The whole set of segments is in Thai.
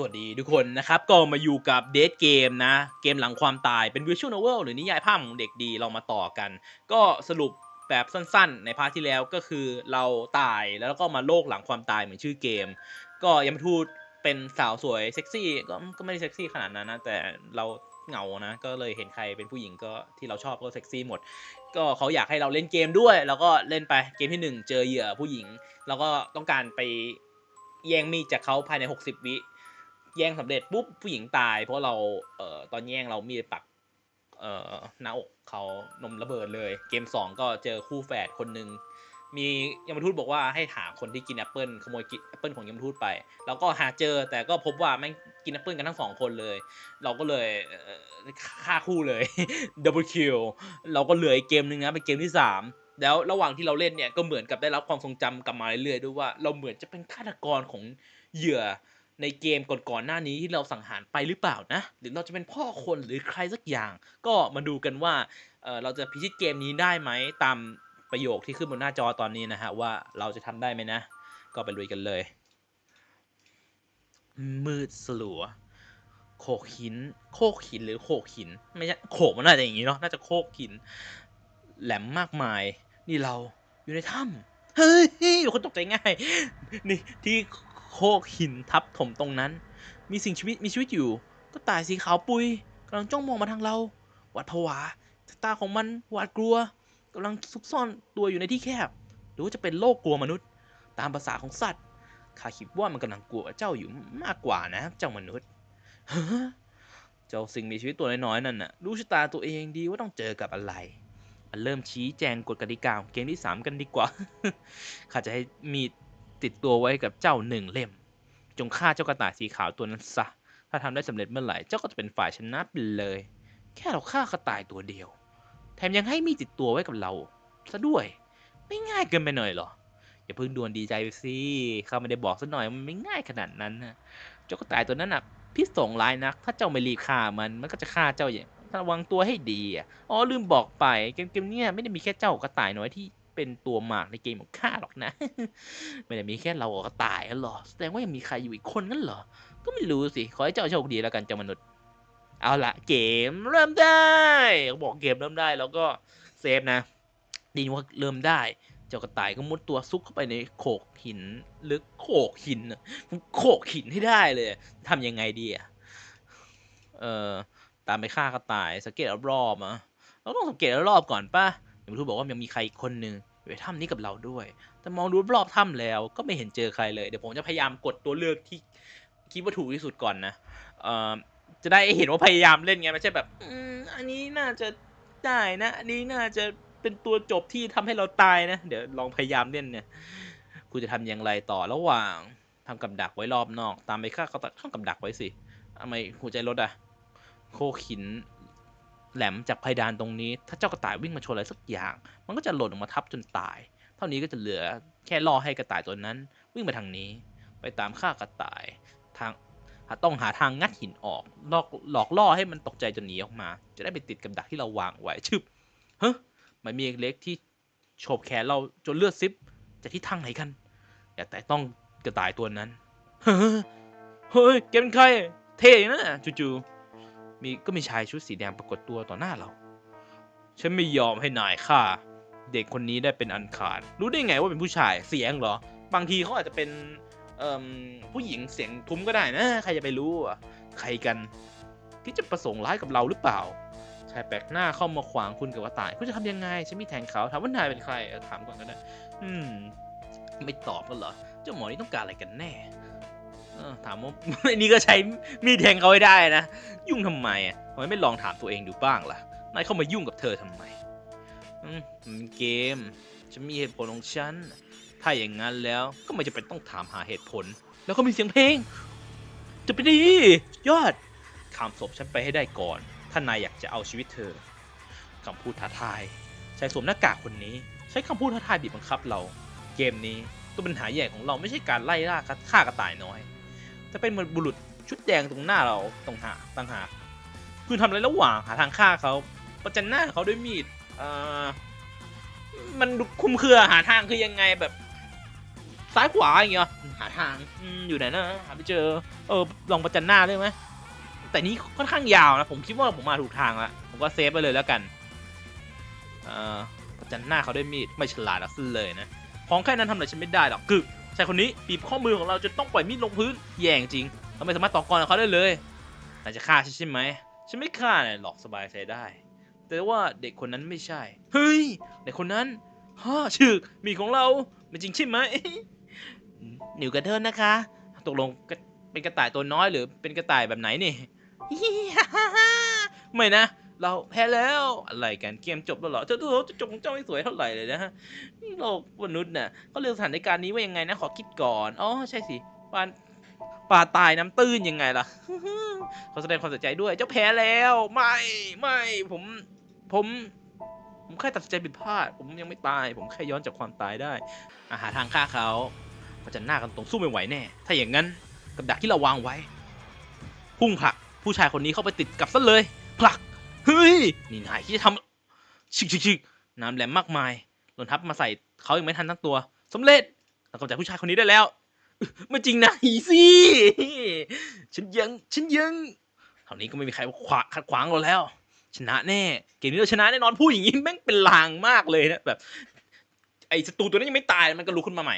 สวัสดีทุกคนนะครับ ก็มาอยู่กับเดทเกมนะ เกมหลังความตายเป็นวิชวลโนเวลหรือนิยายภาพของเด็กดีเรามาต่อกัน ก็สรุปแบบสั้นๆ ในพาร์ทที่แล้วก็คือเราตายแล้วก็มาโลกหลังความตายเหมือนชื่อเกม ก็ยมทูตเป็นสาวสวยเซ็กซี่ก็ก็ไม่ได้เซ็กซี่ขนาดนั้นนะ แต่เราเหงานะ ก็เลยเห็นใครเป็นผู้หญิงก็ที่เราชอบก็เซ็กซี่หมด ก็เขาอยากให้เราเล่นเกมด้วย แล้วก็เล่นไปเกมที่หนึ่งเจอเหยื่อผู้หญิง แล้วก็ต้องการไปแย่งมีดจากเขาภายใน 60 วิ แย่งสำเร็จปุ๊บผู้หญิงตาย เพราะเราเอ่อตอนแย่งเรามีปักเอ่อหน้าอกเขานมระเบิดเลย เกม 2 ก็เจอคู่แฝดคนหนึ่งมียมทูตบอกว่าให้ถามคนที่กินแอปเปิลขโมยกินแอปเปิลของยมทูตไป แล้วก็หาเจอแต่ก็พบว่าแม่งกินแอปเปิลกันทั้งสองคนเลย เราก็เลยฆ่าคู่เลยดับเบิลคิวเราก็เหลืออีกเกมหนึ่งนะเป็นเกมที่ 3 แล้วระหว่างที่เราเล่นเนี่ยก็เหมือนกับได้รับความทรงจำกลับมาเรื่อยๆด้วยว่าเราเหมือนจะเป็นฆาตกรของเหยื่อ ในเกมก่อนๆหน้านี้ที่เราสังหารไปหรือเปล่านะ หรือเราจะเป็นพ่อคนหรือใครสักอย่าง ก็มาดูกันว่าเเราจะพิชิตเกมนี้ได้ไหมตามประโยคที่ขึ้นบนหน้าจอตอนนี้นะฮะว่าเราจะทำได้ไหมนะ ก็ไปลุยกันเลย มืดสลัวโขกหิน โคกหินหรือโขกหิน ไม่ใช่โขกมันน่าจะอย่างนี้เนาะน่าจะโคกหิน แหลมมากมาย นี่เราอยู่ในถ้ำเฮ้ยอยู่คนตกใจง่าย นี่ที่ โคกหินทับถมตรงนั้น มีสิ่งชีวิตมีชีวิตอยู่ ก็ตายสีขาวปุยกำลังจ้องมองมาทางเราหวาดผวาสายตาของมันหวาดกลัวกำลังซุกซ่อนตัวอยู่ในที่แคบ หรือว่าจะเป็นโลกกลัวมนุษย์ ตามภาษาของสัตว์ข้าคิดว่ามันกำลังกลัวเจ้าอยู่มากกว่านะ เจ้ามนุษย์เจ้าสิ่งมีชีวิตตัวน้อยๆนั่นน่ะรู้ชะตาตัวเองดีว่าต้องเจอกับอะไรมาเริ่มชี้แจงกฎกติกาของเกมที่สามกันดีกว่า ข้าจะให้มีด ติดตัวไว้กับเจ้าหนึ่งเล่ม จงฆ่าเจ้ากระต่ายสีขาวตัวนั้นซะ ถ้าทำได้สำเร็จเมื่อไหร่เจ้าก็จะเป็นฝ่ายชนะไปเลย แค่เราฆ่ากระต่ายตัวเดียว แถมยังให้มีติดตัวไว้กับเราซะด้วย ไม่ง่ายเกินไปหน่อยหรอ อย่าเพิ่งด่วนดีใจไปสิข้าไม่ได้บอกซะหน่อยมันไม่ง่ายขนาดนั้นนะเจ้ากระต่ายตัวนั้นน่ะพิษสงร้ายนัก ถ้าเจ้าไม่รีบฆ่ามันมันก็จะฆ่าเจ้าอย่างระวังตัวให้ดีอ๋อลืมบอกไปเกมเกมเนี้ยไม่ได้มีแค่เจ้ากระต่ายน้อยที่ เป็นตัวหมากในเกมของข้าหรอกนะ ไม่ได้มีแค่เรากับกตายกันหรอ แสดงว่ายังมีใครอยู่อีกคนงั้นเหรอ ก็ไม่รู้สิ ขอให้เจ้าโชคดีแล้วกันเจ้ามนุษย์ เอาละเกมเริ่มได้เขาบอกเกมเริ่มได้แล้วก็เซฟนะดีว่าเริ่มได้ เจ้ากระต่ายก็มุดตัวซุกเข้าไปในโขกหินหรือโขกหินโขกหินให้ได้เลยทำยังไงดีอะเออตามไปฆ่ากระต่ายสังเกตรอบๆอะเราต้องสังเกตรอบๆก่อนป่ะเดี๋ยวทูบอกว่ายังมีใครอีกคนหนึ่ง อยู่ในถ้ำนี้กับเราด้วย แต่มองดูรอบถ้ำแล้วก็ไม่เห็นเจอใครเลย เดี๋ยวผมจะพยายามกดตัวเลือกที่คิดว่าถูกที่สุดก่อนนะเอ่อจะได้เห็นว่าพยายามเล่นไงไม่ใช่แบบอันนี้น่าจะได้นะ อันนี้น่าจะเป็นตัวจบที่ทำให้เราตายนะ เดี๋ยวลองพยายามเล่นเนี่ย คุณจะทำอย่างไรต่อระหว่างทำกับดักไว้รอบนอก ตามไปฆ่าเขาตัดข้างกับดักไว้สิทำไมหัวใจลดอะโคขิน แหลมจากเพดานตรงนี้ ถ้าเจ้ากระต่ายวิ่งมาชนอะไรสักอย่าง มันก็จะหล่นออกมาทับจนตาย เท่านี้ก็จะเหลือแค่ล่อให้กระต่ายตัวนั้น วิ่งมาทางนี้ ไปตามฆ่ากระต่ายทางต้องหาทางงัดหินออกหลอกหลอกล่อให้มันตกใจจนหนีออกมา จะได้ไปติดกับดักที่เราวางไว้ชึบเฮ้ยมันมีเล็กที่โฉบแขนเราจนเลือดซิบจากที่ทางไหนกัน อย่าแต่ต้องกระต่ายตัวนั้น เฮ้ยเกเป็นใคร เท่นะจู่ๆ มีก็มีชายชุดสีแดงปรากฏตัวต่อหน้าเรา ฉันไม่ยอมให้นายฆ่า เด็กคนนี้ได้เป็นอันขาด รู้ได้ไงว่าเป็นผู้ชายเสียงเหรอ บางทีเขาอาจจะเป็นผู้หญิงเสียงทุ้มก็ได้นะ ใครจะไปรู้อะใครกัน ที่จะประสงค์ร้ายกับเราหรือเปล่าชายแปลกหน้าเข้ามาขวางคุณกับว่าตาย คุณจะทำยังไง ฉันมีแทงเขาถามว่านายเป็นใครถามก่อนก็ได้ อืม ไม่ตอบกันเหรอ เจ้าหมอนี่ต้องการอะไรกันแน่ ถามว่าไอ้นี่ก็ใช้มีดแทงเขาให้ได้นะ ยุ่งทำไมอะทำไมไม่ลองถามตัวเองดูบ้างล่ะนายเข้ามายุ่งกับเธอทำไมอืมเป็นเกมฉันมีเหตุผลของฉันถ้าอย่างนั้นแล้วก็ไม่จะเป็นต้องถามหาเหตุผล แล้วก็มีเสียงเพลง จะไปดี ยอดข้ามศพฉันไปให้ได้ก่อน ถ้านายอยากจะเอาชีวิตเธอคำพูดท้าทายชายสวมหน้ากากคนนี้ ใช้คำพูดท้าทายบีบบังคับเรา เกมนี้ตัวปัญหาใหญ่ของเราไม่ใช่การไล่ล่าฆ่ากระต่ายน้อย แต่เป็นเหมือนบุรุษชุดแดงตรงหน้าเราตรงหาต่างหากคุณทำอะไรระหว่างหาทางฆ่าเขาประจันหน้าเขาด้วยมีดเอ่อมันคุมเครือหาทางคือยังไงแบบ ซ้ายขวาอย่างเงี้ยหาทางอมอยู่ไหนนะหาไม่เจอ เออลองประจันหน้าได้ไหมแต่นี้ค่อนข้างยาวนะผมคิดว่าผมมาถูกทางล้วผมก็เซฟไปเลยแล้วกันเอ่อประจันหน้าเขาด้วยมีดไม่ฉลาดหรอกสิ้นเลยนะของแค่นั้นทำอะไรฉันไม่ได้หรอกกึก ชายคนนี้บีบข้อมือของเราจนต้องปล่อยมีดลงพื้น แย่งจริง เราไม่สามารถต่อกรกับเขาได้เลยนายจะฆ่าฉันใช่ไหม ฉันไม่ฆ่านายหรอกสบายใจได้ แต่ว่าเด็กคนนั้นไม่ใช่ เฮ้ยเด็กคนนั้นฮ่าชื่อมีของเราเป็นจริงใช่ไหมหนิวกระเทินนะคะ ตกลงกระเป็นกระต่ายตัวน้อยหรือเป็นกระต่ายแบบไหนนี่ไม่นะ เราแพ้แล้วอะไรกันเกมจบแล้วเหรอเจ้าตัวจะจงเจ้าไม่สวยเท่าไหร่เลยนะฮะโลกมนุษย์น่ะเขาเลือกสถานการณ์นี้ว่ายังไงนะขอคิดก่อนอ๋อใช่สิปลาปลาตายน้ำตื้นยังไงล่ะขอแสดงความเสียใจด้วย เจ้าแพ้แล้วไม่ไม่ผมผมผมแค่ตัดสินใจผิดพลาด ผมยังไม่ตาย ผมแค่ย้อนจากความตายได้อาหาทางฆ่าเขาก็จะหน้ากันตรงสู้ไม่ไหวแน่ ถ้าอย่างนั้นกับดักที่เราวางไว้ พุ่งผลักผู้ชายคนนี้เข้าไปติดกับซะเลยผลัก เฮ้ย นี่นายที่จะทำชิกชิกชิกน้ำแหลมมากมายหล่นทับมาใส่เขายังไม่ทันทั้งตัวสำเร็จเรากำจัดผู้ชายคนนี้ได้แล้ว ไม่จริงนะอีซี่ฉันยังฉันยังเท่านี้ก็ไม่มีใครขวาขัดขวางเราแล้ว ชนะแน่เกมนี้เราชนะแน่นอนพูดอย่างนี้แม่งเป็นลางมากเลยนะแบบไอ้ศัตรูตัวนั้นยังไม่ตายมันก็ลุกขึ้นมาใหม่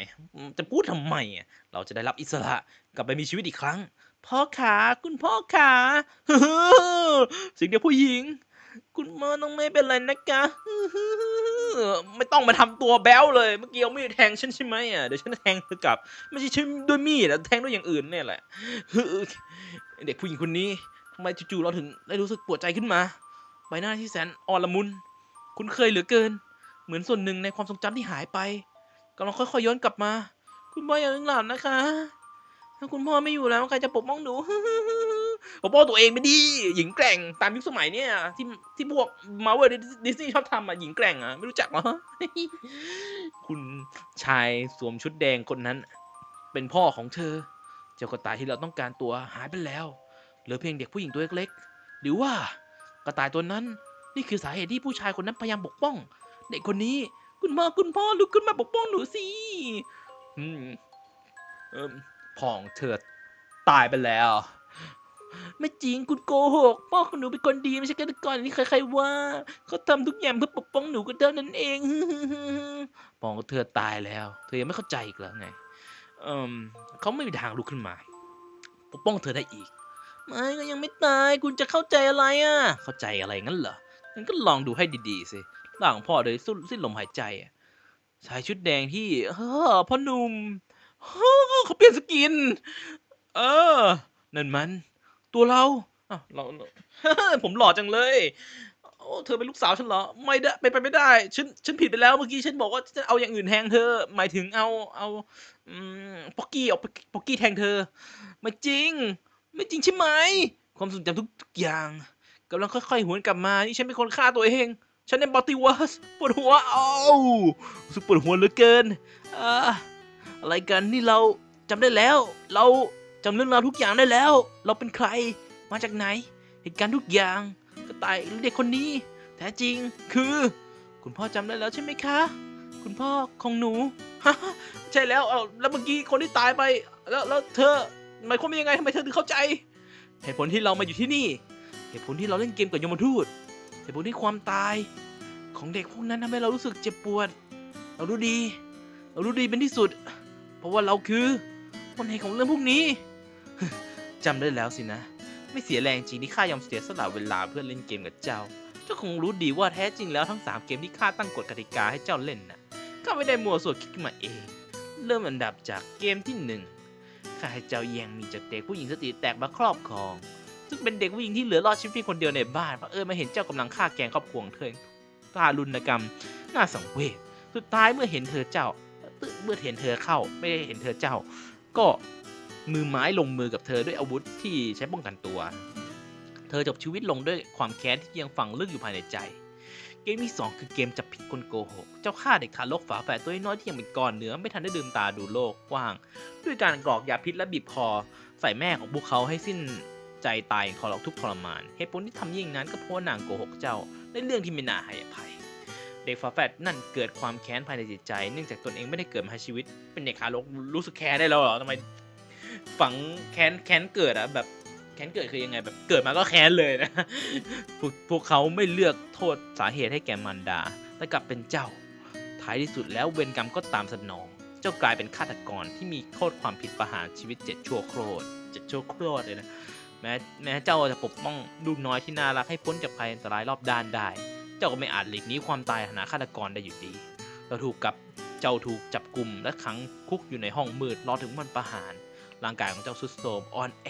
จะพูดทำไมอะเราจะได้รับอิสระกลับไปมีชีวิตอีกครั้ง พ่อขาคุณพ่อขาเสิ่งเดียวผู้หญิง คุณพ่อต้องไม่เป็นไรนะคะไม่ต้องมาทำตัวแบ้วเลย เมื่อกี้เอามีดแทงฉันใช่ไหมอะเดี๋ยวฉันจะแทงเธอกลับ ไม่ใช่ใช้ด้วยมีดอะแทงด้วยอย่างอื่นเนี่ยแหละเด็กผู้หญิงคนนี้ทำไมจู่ๆเราถึงได้รู้สึกปวดใจขึ้นมาใบหน้าที่แสนอ่อนละมุน คุ้นเคยเหลือเกิน เหมือนส่วนหนึ่งในความทรงจำที่หายไปกำลังค่อยๆย้อนกลับมา คุณพ่ออย่าเพิ่งหลับนะคะ ถ้าคุณพ่อไม่อยู่แล้วใครจะปกป้องหนู ปกป้องตัวเองไม่ดี หญิงแกร่งตามยุคสมัยเนี่ยที่ที่พวกมาเวอร์ดิสนีย์ชอบทำอะหญิงแกร่งอะไม่รู้จักเหรอ คุณชายสวมชุดแดงคนนั้น เป็นพ่อของเธอ เจ้ากระต่ายที่เราต้องการตัวหายไปแล้วเหลือเพียงเด็กผู้หญิงตัวเล็กๆ หรือว่ากระต่ายตัวนั้น นี่คือสาเหตุที่ผู้ชายคนนั้นพยายามปกป้อง เด็กคนนี้คุณพ่อคุณพ่อลุกขึ้นมาปกป้องหนูสิอืมเออพ่อ ของเธอตายไปแล้ว ไม่จริงคุณโกหกพ่อของหนูเป็นคนดีไม่ใช่ฆาตกรอย่างที่ใครๆว่าเขาทำทุกอย่างเพื่อปกป้องหนูก็เท่านั้นเองพ่อของเธอตายแล้ว เธอยังไม่เข้าใจอีกเหรอไงเอ่มเขาไม่มีทางลุกขึ้นมา ปกป้องเธอได้อีกไม่ก็ยังไม่ตายคุณจะเข้าใจอะไรอะ เข้าใจอะไรงั้นเหรองั้นก็ลองดูให้ดีๆสิร่างของพ่อเลยสิ้นลมหายใจชายชุดแดงที่เฮ้อพ่อหนุ่ม เฮ้เขาเปลี่ยนสกิน เออ นั่นมัน ตัวเราอ้าวเราผมหล่อจังเลยโอ้เธอเป็นลูกสาวฉันเหรอ ไม่ได้ไปนไปไม่ได้ ฉัน ฉันผิดไปแล้วเมื่อกี้ฉันบอกว่าจะเอาอย่างอื่นแทงเธอ หมายถึงเอา เอาอืมป๊อกกี้เอาป๊อกกี้แทงเธอ ไม่จริง ไม่จริงใช่ไหม ความทรงจำทุกอย่างกำลังค่อยๆหวนกลับมา นี่ฉันเป็นคนฆ่าตัวเอง ฉันในบัลติวัสปวดหัว อ้ารู้สึกปวดหัวเหลือเกิน อ่า อะไรกันนี่เราจำได้แล้ว เราจำเรื่องราวทุกอย่างได้แล้ว เราเป็นใครมาจากไหน เหตุการณ์ทุกอย่างกระต่ายเด็กคนนี้ แท้จริงคือ คุณพ่อจำได้แล้วใช่ไหมคะ คุณพ่อของหนูใช่แล้วเอาแล้วเมื่อกี้คนที่ตายไป แล้วแล้วเธอหมายความว่ายังไงทำไมเธอถึงเข้าใจ เหตุผลที่เรามาอยู่ที่นี่ เหตุผลที่เราเล่นเกมกับยมทูตเหตุผลที่ความตาย ของเด็กพวกนั้นทำให้เรารู้สึกเจ็บปวด เรารู้ดี เรารู้ดีเป็นที่สุด เพราะว่าเราคือคนเหตุของเรื่องพวกนี้ จำได้แล้วสินะ ไม่เสียแรงจริงที่ข้ายอมเสียสละเวลาเพื่อเล่นเกมกับเจ้า เจ้าคงรู้ดีว่าแท้จริงแล้วทั้ง 3 เกมที่ข้าตั้งกฎกติกาให้เจ้าเล่นน่ะข้าไม่ได้มัวสวนคิดขึ้นมาเอง เริ่มอันดับจากเกมที่หนึ่งข้าให้เจ้าแย่งมีจากเด็กผู้หญิงสติแตกมาครอบครอง ซึ่งเป็นเด็กผู้หญิงที่เหลือรอดชีวิตเพียงคนเดียวในบ้านเพราะเออมาเห็นเจ้ากำลังฆ่าแกงครอบครัวของเธอทารุณกรรมน่าสังเวชสุดท้ายเมื่อเห็นเธอเจ้า เมื่อเห็นเธอเข้า ไม่ได้เห็นเธอเจ้า ก็มือไม้ลงมือกับเธอด้วยอาวุธที่ใช้ป้องกันตัว เธอจบชีวิตลงด้วยความแค้นที่ยังฝังลึกอยู่ภายในใจ เกมที่สองคือเกมจับผิดคนโกหก เจ้าฆ่าเด็กทารกฝาแฝดตัวน้อยที่ยังเป็นก้อนเนื้อไม่ทันได้ดื่มตาดูโลกกว้าง ด้วยการกรอกยาพิษและบีบคอ ใส่แม่ของพวกเขาให้สิ้นใจตายอย่างทรทุกข์ทรมาน เหตุผลที่ทำยิ่งนั้นก็เพราะนางโกหกเจ้าในเรื่องที่ไม่น่าให้อภัย เด็กฝาแฝดนั่นเกิดความแค้นภายในจิตใจ เนื่องจากตนเองไม่ได้เกิดมาให้ชีวิต เป็นเด็กขาลกรู้สึกแค้นได้แล้วเหรอทำไมฝังแค้นแค้นเกิดอะแบบแค้นเกิดคือยังไงแบบเกิดมาก็แค้นเลยนะพวกพวกเขาไม่เลือกโทษสาเหตุให้แก่มารดาแต่กลับเป็นเจ้า ท้ายที่สุดแล้วเวรกรรมก็ตามสนอง เจ้ากลายเป็นฆาตกรที่มีโทษความผิดประหารชีวิตเจ็ดชั่วโคตรเจ็ดชั่วโคตรเลยนะแม้แม้เจ้าจะปกป้องลูกน้อยที่น่ารักให้พ้นจากภัยอันตรายรอบด้านได้ เจ้าก็ไม่อาจหลีกหนีความตายหาฆาตกรได้อยู่ดีเราถูกกับเจ้าถูกจับกลุ่มและขังคุกอยู่ในห้องมืดรอถึงวันประหาร ร่างกายของเจ้าสุดโทรมอ่อนแอ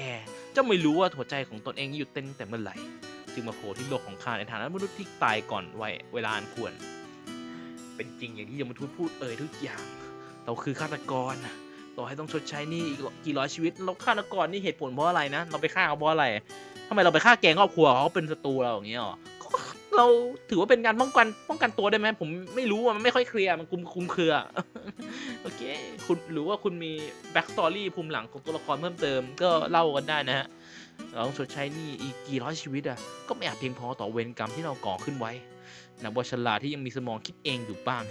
เจ้าไม่รู้ว่าหัวใจของตนเองหยุดเต้นตั้งแต่เมื่อไหร่ จึงมาโผล่ที่โลกของข้าในฐานะมนุษย์ที่ตายก่อนวัยเวลาอันควร เป็นจริงอย่างที่ยมทูตพูดเอ่ยทุกอย่าง เราคือฆาตกรต่อให้ต้องชดใช้นี่อีกกี่ร้อยชีวิตเราฆาตกรนี่เหตุผลเพราะอะไรนะ เราไปฆ่าเขาเพราะอะไรทำไมเราไปฆ่าแกงครอบครัวเขาเป็นศัตรูเราอย่างเงี้ยหรอก็ เราถือว่าเป็นการป้องกันป้องกันตัวได้ไหมผมไม่รู้อะมันไม่ค่อยเคลียร์มันคุมคุมเครือ โอเค คุณหรือว่าคุณมีแบ็กสตอรี่ภูมิหลังของตัวละครเพิ่มเติม ก็เล่ากันได้นะฮะเราต้องชดใช้นี่อีกกี่ร้อยชีวิตอะก็ไม่อาจเพียงพอต่อเวรกรรมที่เราก่อขึ้นไว้นักบวชลาที่ยังมีสมองคิดเองอยู่บ้าง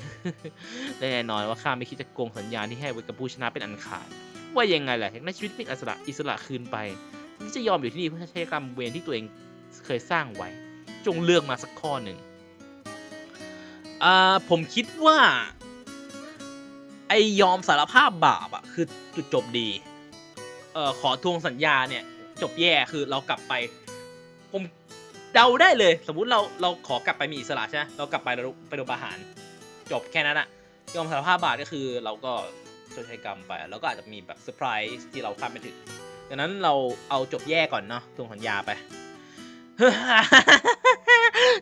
และแน่นอนว่าข้าไม่คิดจะโกงสัญญาที่ให้ไว้กับผู้ชนะเป็นอันขาดว่ายังไงล่ะอยากได้ชีวิตเป็นอิสระอิสระคืนไปที่จะยอมอยู่ที่นี่เพื่อใช้กรรมเวรที่ตัวเองเคยสร้างไว้ จงเลือกมาสักข้อหนึ่งอ่าผมคิดว่า ไอยอมสารภาพบาปอะคือจุดจบดีเอ่อขอทวงสัญญาเนี่ย จบแย่คือเรากลับไป ผมเดาได้เลย สมมุติเราเราขอกลับไปมีอิสระใช่ไหมเรากลับไปเราไปโดนประหาร จบแค่นั้นอะยอมสารภาพบาปก็คือเราก็ชดใช้กรรมไป แล้วก็อาจจะมีแบบเซอร์ไพรส์ที่เราคาดไม่ถึงดังนั้นเราเอาจบแย่ก่อนเนาะทวงสัญญาไป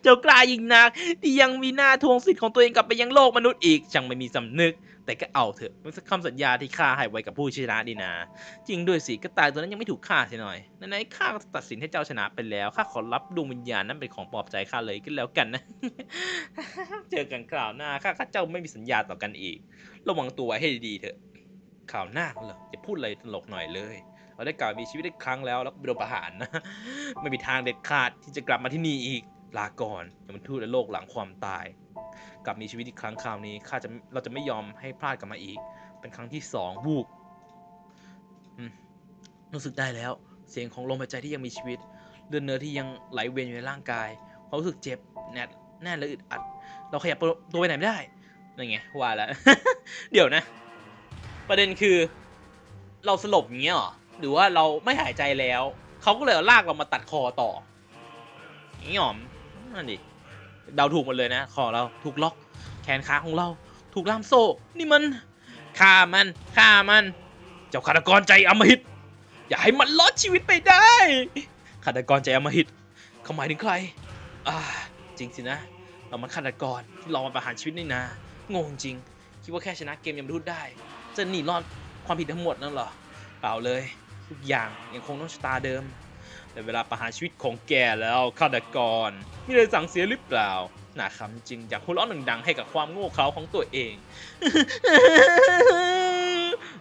เจ้ากล้ายิงนัก ที่ยังมีหน้าทวงสิทธิ์ของตัวเองกลับไปยังโลกมนุษย์อีกช่างไม่มีสำนึก แต่ก็เอาเถอะมันสักคำสัญญาที่ข้าให้ไว้กับผู้ชนะดีนะ จริงด้วยสิกระต่ายตัวนั้นยังไม่ถูกฆ่าเสียหน่อยไหนๆข้าก็ตัดสินให้เจ้าชนะไปแล้วข้าขอรับดวงวิญญาณนั้นเป็นของปลอบใจข้าเลยก็แล้วกันนะ เจอกันคราวหน้าข้าข้าเจ้าไม่มีสัญญาต่อกันอีก ระวังตัวไว้ให้ดีเถอะข่าวหน้าเหรอจะพูดอะไรตลกหน่อยเลย เราได้กล่าวมีชีวิตได้ครั้งแล้ว แล้วก็โดนประหารนะไม่มีทางเด็ดขาดที่จะกลับมาที่นี่อีกลาก่อนอย่ามันทูตในโลกหลังความตาย กลับมีชีวิตอีกครั้งคราวนี้ข้าจะเราจะไม่ยอมให้พลาดกลับมาอีก เป็นครั้งที่สองวูบรู้สึกได้แล้ว เสียงของลมหายใจที่ยังมีชีวิต เลือดเนื้อที่ยังไหลเวียนอยู่ในร่างกายความรู้สึกเจ็บแน่นแน่นและอึดอัด เราขยับตัวไปไหนไม่ได้นั่นไงว่าแล้วเดี๋ยวนะ ประเด็นคือ เราสลบอย่างเงี้ยหรอ หรือว่าเราไม่หายใจแล้ว เขาก็เลยเอาลากเรามาตัดคอต่ออย่หรอนั่นดิเดาถูกหมดเลยนะคอเราถูกล็อก แขนขาของเราถูกล่ามโซ่ นี่มันฆ่ามันฆ่ามัน เจ้าฆาตกรใจอำมหิต อย่าให้มันลดชีวิตไปได้ฆาตกรใจอำมหิตเขาหมายถึงใครอ่าจริงสินะ เรามันฆาตกรที่รอมาประหารชีวิตนี่นะงงจริง คิดว่าแค่ชนะเกมยมทูตได้ จะหนีรอดความผิดทั้งหมดนั่นเหรอ เปล่าเลย ทุกอย่างยังคงต้องชะตาเดิม แต่เวลาประหารชีวิตของแกแล้วฆาตกรมีอะไรสั่งเสียหรือเปล่าน่าคำจริงอยากหัวเราะดังๆให้กับความโง่เขลาของตัวเอง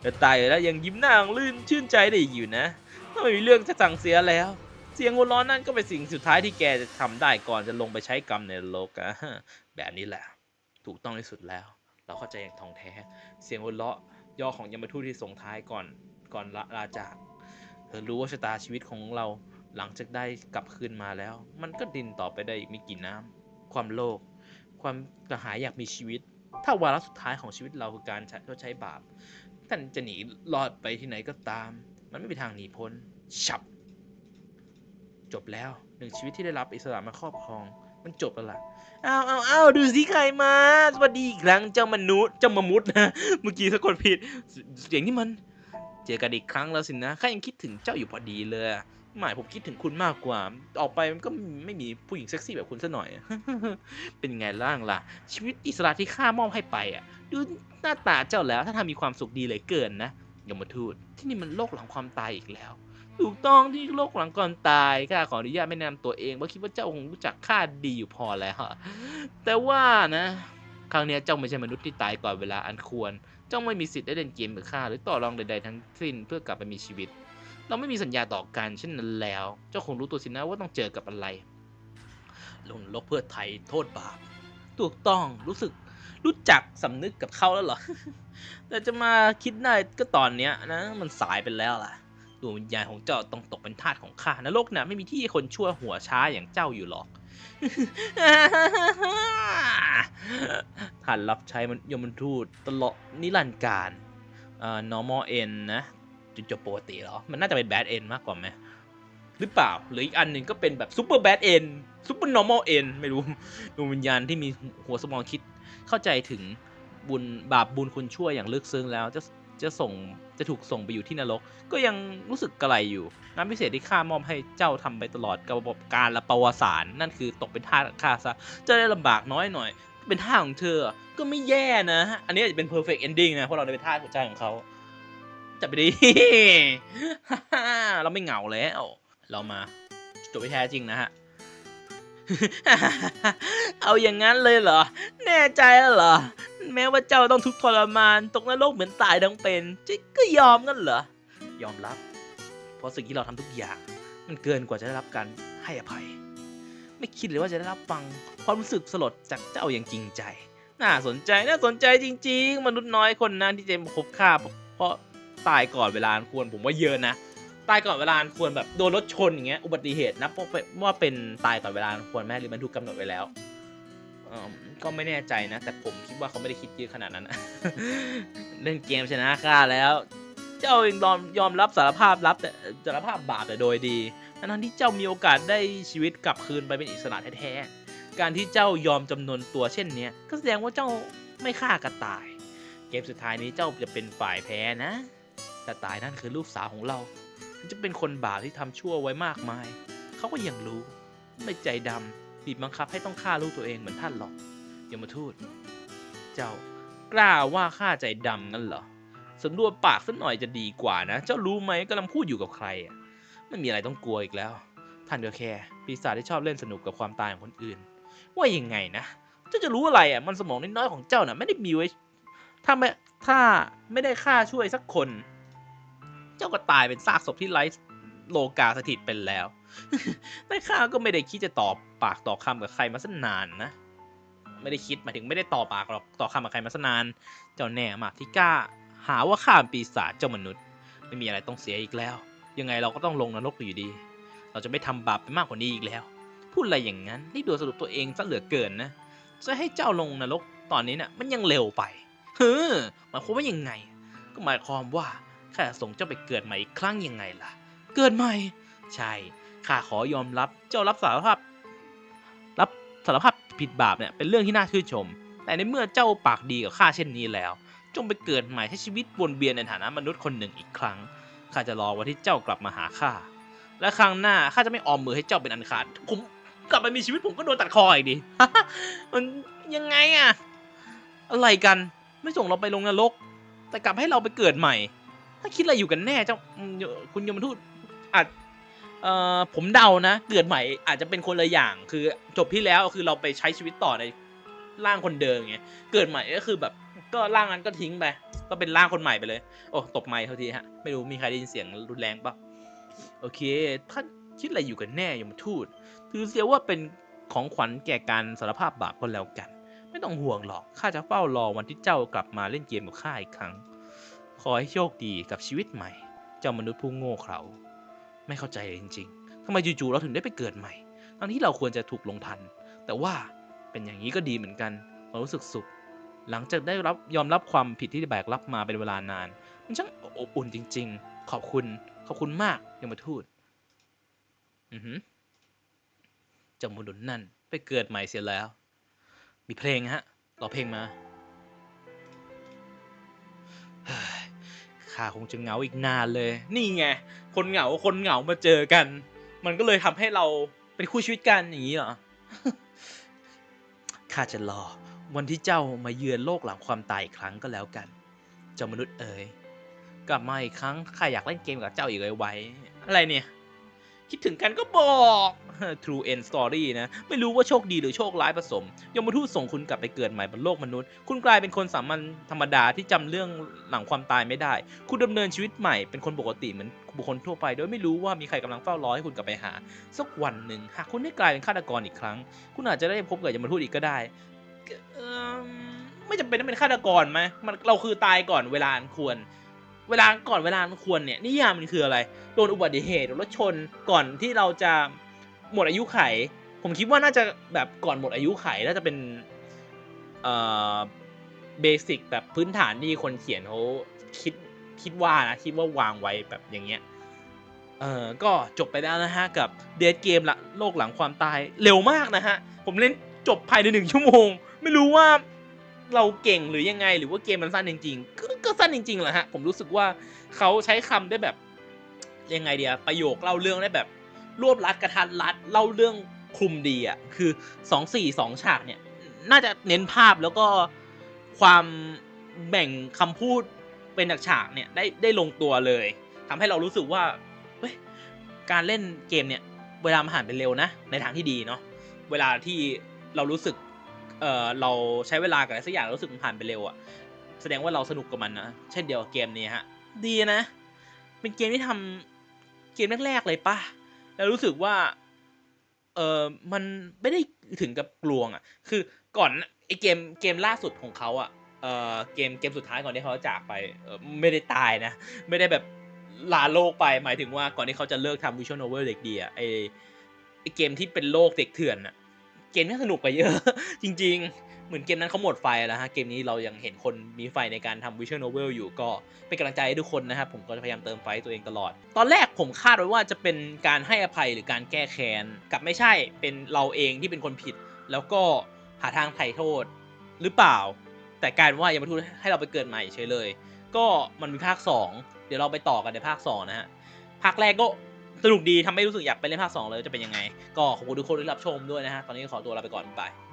แต่ตายแล้วยังยิ้มหน้าลื่นชื่นใจได้อยู่นะถ้าไม่มีเรื่องจะสั่งเสียแล้ว เสียงหัวเราะนั่นก็เป็นสิ่งสุดท้ายที่แกจะทำได้ก่อนจะลงไปใช้กรรมในนรกอะแบบนี้แหละ ถูกต้องที่สุดแล้ว เราเข้าใจอย่างท่องแท้ เสียงหัวเราะย่อของยมทูตที่ส่งท้ายก่อนก่อนลาจาก เธอรู้ว่าชะตาชีวิตของเราหลังจากได้กลับคืนมาแล้ว มันก็ดินต่อไปได้อีกไม่กี่น้ำความโลภความกระหายอยากมีชีวิต ถ้าวาระสุดท้ายของชีวิตเราคือการใช้ชดใช้บาปท่านจะหนีรอดไปที่ไหนก็ตาม มันไม่มีทางหนีพ้นฉับ จบแล้วหนึ่งชีวิตที่ได้รับอิสระมาครอบครอง มันจบแล้วล่ะอ้าวอ้าวอ้าวดูสิใครมา สวัสดีอีกครั้งเจ้ามนุษย์เจ้ามมุษนะเมื่อกี้สะกดผิดเสเสียงนี่มัน เจอกันอีกครั้งแล้วสินะข้ายังคิดถึงเจ้าอยู่พอดีเลย หมายผมคิดถึงคุณมากกว่า ออกไปมันก็ไม่มีผู้หญิงเซ็กซี่แบบคุณซะหน่อย เป็นไงล่างล่ะ ชีวิตอิสระที่ข้ามอบให้ไปอะ ดูหน้าตาเจ้าแล้วถ้าทามีความสุขดีเลยเกินนะยมทูตที่นี่มันโลกหลังความตายอีกแล้ว ถูกต้องที่โลกหลังก่อนตายข้าขออนุญาตไม่แนะนำตัวเองเพราะคิดว่าเจ้าคงรู้จักข้าดีอยู่พอแล้วแต่ว่านะ ครั้งเนี้ยเจ้าไม่ใช่มนุษย์ที่ตายก่อนเวลาอันควร เจ้าไม่มีสิทธิ์ได้เล่นเกมกับข้าหรือต่อรองใดๆทั้งสิ้นเพื่อกลับไปมีชีวิต เราไม่มีสัญญาต่อกันเช่นนั้นแล้ว เจ้าคงรู้ตัวสินะว่าต้องเจอกับอะไร ลงนรกเพื่อไถ่โทษบาปถูกต้องรู้สึกรู้จักสำนึกกับเขาแล้วเหรอ แต่จะมาคิดได้ก็ตอนเนี้ยนะ มันสายไปแล้วล่ะดวงวิญญาณของเจ้าต้องตกเป็นทาสของข้านรกน่ะไม่มีที่คนชั่วหัวช้าอย่างเจ้าอยู่หรอก ท่านรับใช้มันยมันทูตตลอดนิรันดร์การเอ่อ normal end นะจุดจบปกติเหรอ มันน่าจะเป็น bad end มากกว่าไหมหรือเปล่า หรืออีกอันหนึ่งก็เป็นแบบ super bad end super normal end ไม่รู้ดวงวิญญาณที่มีหัวสมองคิดเข้าใจถึงบุญบาปบุญคุณชั่วอย่างลึกซึ้งแล้วจะจะส่ง จะถูกส่งไปอยู่ที่นรก ก็ยังรู้สึกกระไรอยู่ งานพิเศษที่ข้ามอบให้เจ้าทำไปตลอดกระบวนการและประวัติศาสตร์นั่นคือตกเป็นทาสข้าซะจะได้ลำบากน้อยหน่อย เป็นท่าสของเธอ ก็ไม่แย่นะ อันนี้จะเป็น perfect ending นะเพราะเราได้เป็นท่าสหัวใจของเขาจับไปดีเราไม่เหงาแล้ว เรามาจบไปแท้จริงนะฮะ เอาอย่างนั้นเลยเหรอ แน่ใจแล้วเหรอ แม้ว่าเจ้าต้องทุกข์ทรมานตกนรกเหมือนตายทั้งเป็นจ๊ก็ยอมงั้นเหรอ ยอมรับ เพราะสิ่งที่เราทำทุกอย่าง มันเกินกว่าจะได้รับการให้อภัย ไม่คิดเลยว่าจะได้รับฟังความรู้สึกสลดจากเจ้าอย่างจริงใจ น่าสนใจน่าสนใจจริง ๆ มนุษย์น้อยคนนั้นที่จะมาคบฆ่าเพราะตายก่อนเวลาควรผมว่าเยอะนะ ตายก่อนเวลาควรแบบโดนรถชนอย่างเงี้ยอุบัติเหตุนะเพราะว่าเป็นตายก่อนเวลาควรแม่หรือมันถูกกำหนดไว้แล้วก็ไม่แน่ใจนะ แต่ผมคิดว่าเขาไม่ได้คิดเยอะขนาดนั้นเล่นเกมชนะข้าแล้ว เจ้าเองยอมยอมรับสารภาพรับแต่สารภาพบาปแต่โดยดีทั้งที่เจ้ามีโอกาสได้ชีวิตกลับคืนไปเป็นอิสระแท้ๆการที่เจ้ายอมจำนนตัวเช่นนี้ก็แสดงว่าเจ้าไม่ฆ่ากระต่าย เกมสุดท้ายนี้เจ้าจะเป็นฝ่ายแพ้นะกระต่ายนั่นคือลูกสาวของเรา จะเป็นคนบาปที่ทำชั่วไว้มากมาย เขาก็ยังรู้ ไม่ใจดำบีบบังคับให้ต้องฆ่าลูกตัวเองเหมือนท่านหรอกยมทูต เจ้ากล้าว่าข้าใจดำนั่นเหรอสำรวมปากสักหน่อยจะดีกว่านะ เจ้ารู้ไหมกำลังพูดอยู่กับใครอะไม่มีอะไรต้องกลัวอีกแล้ว ท่านก็แค่ปีศาจที่ชอบเล่นสนุกกับความตายของคนอื่น ว่ายังไงนะ เจ้าจะรู้อะไรอะ มันสมองน้อยๆของเจ้าน่ะไม่ได้มีไว้ ถ้าไม่ถ้าไม่ได้ฆ่าช่วยสักคน เจ้าก็ตายเป็นซากศพที่ไร้โลกาสถิตเป็นแล้วแต่ข้าก็ไม่ได้คิดจะตอบปากต่อคำกับใครมาสักนานนะ ไม่ได้คิดหมายถึงไม่ได้ต่อปากหรอกต่อคำกับใครมาสักนาน เจ้าแน่มากที่กล้า หาว่าข้าเป็นปีศาจเจ้ามนุษย์ ไม่มีอะไรต้องเสียอีกแล้ว ยังไงเราก็ต้องลงนรกอยู่ดี เราจะไม่ทำบาปไปมากกว่านี้อีกแล้ว พูดอะไรอย่างนั้นนี่ดูสรุปตัวเองซะเหลือเกินนะจะให้เจ้าลงนรกตอนนี้เนี่ยมันยังเร็วไปเฮ้อหมายความว่ายังไง ก็หมายความว่า ข้าส่งเจ้าไปเกิดใหม่อีกครั้งยังไงล่ะ เกิดใหม่ ใช่ ข้าขอยอมรับ เจ้ารับสารภาพ รับสารภาพผิดบาปเนี่ยเป็นเรื่องที่น่าชื่นชม แต่ในเมื่อเจ้าปากดีกับข้าเช่นนี้แล้ว จงไปเกิดใหม่ให้ชีวิตวนเวียนในฐานะมนุษย์คนหนึ่งอีกครั้ง ข้าจะรอวันที่เจ้ากลับมาหาข้า และครั้งหน้าข้าจะไม่ออมมือให้เจ้าเป็นอันขาด ผมกลับไปมีชีวิตผมก็โดนตัดคออีกดิ มันยังไงอะอะไรกัน ไม่ส่งเราไปลงนรก แต่กลับให้เราไปเกิดใหม่าคิดอะไรอยู่กันแน่เจ้าคุณยมทูตอาจเอ่อผมเดานะ เกิดใหม่อาจจะเป็นคนละอย่าง คือจบที่แล้วคือเราไปใช้ชีวิตต่อในร่างคนเดิมไงเกิดใหม่ก็คือแบบ ก็ร่างนั้นก็ทิ้งไปก็เป็นร่างคนใหม่ไปเลย โอ้ตบไมค์เท่าทีฮะไม่รู้มีใครได้ยินเสียงรุนแรงปะโอเคท่านคิดอะไรอยู่กันแน่ยมทูตถือเสียว่าเป็นของขวัญแก่การสารภาพบาปก็แล้วกัน ไม่ต้องห่วงหรอกข้าจะเฝ้ารอวันที่เจ้ากลับมาเล่นเกมกับข้าอีกครั้ง อให้โชคดีกับชีวิตใหม่ เจ้ามนุษย์ผู้โง่เขลาไม่เข้าใจเลยจริงๆทำไมจู่ๆเราถึงได้ไปเกิดใหม่ ทั้งที่เราควรจะถูกลงทัน แต่ว่าเป็นอย่างนี้ก็ดีเหมือนกันเรารู้สึกสุข หลังจากได้รับยอมรับความผิดที่แบกรับมาเป็นเวลานาน มันช่างอบอุ่นจริง ๆ ขอบคุณ ขอบคุณมากยมทูตอือหือเจ้ามนุษย์นั่นไปเกิดใหม่เสียแล้ว มีเพลงฮะรอเพลงมา ขาคงจะเหงาอีกนานเลย นี่ไง คนเหงาคนเหงามาเจอกัน มันก็เลยทำให้เราเป็นคู่ชีวิตกันอย่างนี้เหรอ ข้าจะรอ วันที่เจ้ามาเยือนโลกหลังความตายอีกครั้งก็แล้วกัน เจ้ามนุษย์เอ๋ยกลับมาอีกครั้งข้าอยากเล่นเกมกับเจ้าอีกเลยไว้ อะไรเนี่ย คิดถึงกันก็บอก True End Story นะ ไม่รู้ว่าโชคดีหรือโชคร้ายผสม ยมทูตส่งคุณกลับไปเกิดใหม่บนโลกมนุษย์ คุณกลายเป็นคนสามัญธรรมดาที่จำเรื่องหลังความตายไม่ได้ คุณดำเนินชีวิตใหม่เป็นคนปกติเหมือนบุคคลทั่วไป โดยไม่รู้ว่ามีใครกำลังเฝ้ารอให้คุณกลับไปหา สักวันหนึ่งหากคุณได้กลายเป็นฆาตกรอีกครั้ง คุณอาจจะได้พบกับยมทูตอีกก็ได้ไม่จำเป็นต้องเป็นฆาตกรไหมมันเราคือตายก่อนเวลาอันควร เวลาก่อนเวลาอันควรเนี่ยนิยามมันคืออะไร โดนอุบัติเหตุรถชนก่อนที่เราจะหมดอายุไข ผมคิดว่าน่าจะแบบก่อนหมดอายุไขน่าจะเป็นเอ่อเบสิกแบบพื้นฐานที่คนเขียนเขาคิดคิดว่านะคิดว่าวางไว้แบบอย่างเงี้ยเออก็จบไปแล้วนะฮะ กับเดทเกมละโลกหลังความตายเร็วมากนะฮะ ผมเล่นจบภายในหนึ่งชั่วโมง ไม่รู้ว่าเราเก่งหรือยังไงหรือว่าเกมมันสั้นจริง ๆ ก็ก็สั้นจริงๆแหละฮะ ผมรู้สึกว่าเขาใช้คำได้แบบ ยังไงเดียประโยคเล่าเรื่องได้แบบรวบรัดกระทัดรัดเล่าเรื่องคลุมดีอะคือสองสี่สองฉากเนี่ย น่าจะเน้นภาพแล้วก็ความแบ่งคำพูดเป็นฉากเนี่ยได้ได้ลงตัวเลยทำให้เรารู้สึกว่าเฮ้ยการเล่นเกมเนี่ย เวลามันผ่านไปเร็วนะ ในทางที่ดีเนาะเวลาที่เรารู้สึกเออเราใช้เวลากับอะไรสักอย่างรู้สึกมันผ่านไปเร็วอะแสดงว่าเราสนุกกับมันนะเช่นเดียวกับเกมนี้ฮะ ดีนะ เป็นเกมที่ทำ เกมแรกๆเลยปะแล้วรู้สึกว่า เออมันไม่ได้ถึงกับกลวงอะ่ะ คือก่อนไอเกมเกมล่าสุดของเขาอะ่ะเออเกมเกมสุดท้ายก่อนที่เขาจะจากไปเออไม่ได้ตายนะ ไม่ได้แบบลาโลกไปหมายถึงว่าก่อนที่เขาจะเลิกทำวิชวลโนเวลเด็กดีอะ่ะไอไอเกมที่เป็นโลกเด็กเถื่อนอะ่ะ เกมนี้สนุกกว่าเยอะ จริง ๆ เหมือนเกมนั้นเขาหมดไฟแล้วฮะ เกมนี้เรายังเห็นคนมีไฟในการทำวิชวลโนเวลอยู่ก็เป็นกำลังใจให้ทุกคนนะครับ ผมก็จะพยายามเติมไฟตัวเองตลอด ตอนแรกผมคาดไว้ว่าจะเป็นการให้อภัยหรือการแก้แค้นกลับไม่ใช่เป็นเราเองที่เป็นคนผิด แล้วก็หาทางไถ่โทษหรือเปล่า แต่การว่ายังมาทูตให้เราไปเกิดใหม่เฉยเลย ก็มันมีภาค 2 เดี๋ยวเราไปต่อกันในภาค2นะฮะภาคแรกก็ สนุกดีทำให้รู้สึกอยากไปเล่นภาค2เลยจะเป็นยังไง ก็ขอบคุณทุกคนที่รับชมด้วยนะฮะ ตอนนี้ขอตัวลาไปก่อนบ๊ายบาย